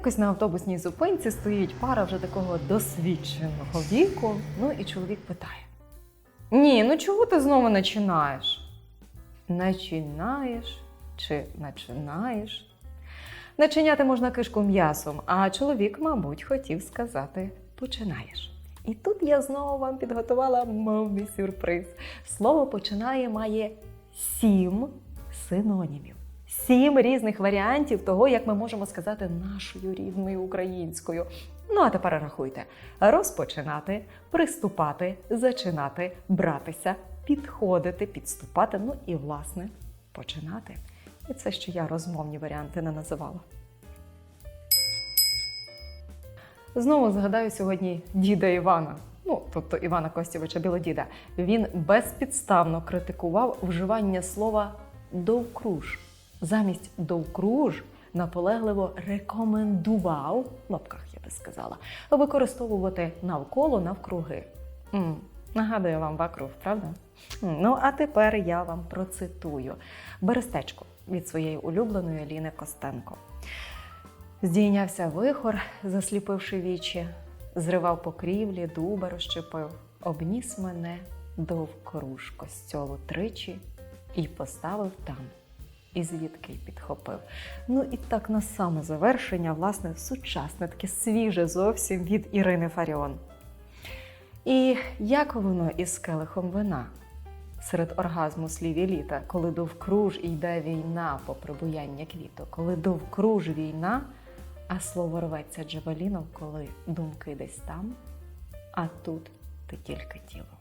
Якось на автобусній зупинці стоїть пара вже такого досвідченого віку. Ну і чоловік питає: Ні, ну чого ти знову починаєш? Начинаєш чи начинаєш? Начиняти можна кишку м'ясом, а чоловік, мабуть, хотів сказати починаєш. І тут я знову вам підготувала мовний сюрприз. Слово починає має сім синонімів. Сім різних варіантів того, як ми можемо сказати нашою рідною українською. Ну а тепер рахуйте: розпочинати, приступати, зачинати, братися, підходити, підступати, ну і власне починати. І це ще я розмовні варіанти не називала. Знову згадаю сьогодні діда Івана. Ну, тобто Івана Костєвича Білодіда. Він безпідставно критикував вживання слова довкруж. Замість довкруж наполегливо рекомендував, в лапках я би сказала, використовувати навколо навкруги. м Нагадую вам вакруг, правда? М, Ну, а тепер я вам процитую Берестечко від своєї улюбленої Ліни Костенко. Здійнявся вихор, засліпивши вічі, зривав покрівлі, дуба розщепив, обніс мене довкруж костьолу тричі і поставив там. І звідки підхопив. Ну і так на саме завершення, власне, сучасне, таке свіже зовсім від Ірини Фаріон. І як воно із келихом вина? Серед оргазму слів і літа, коли довкруж йде війна по прибуяння квіту, коли довкруж війна, а слово рветься джавеліном, коли думки десь там, а тут ти тільки тіло.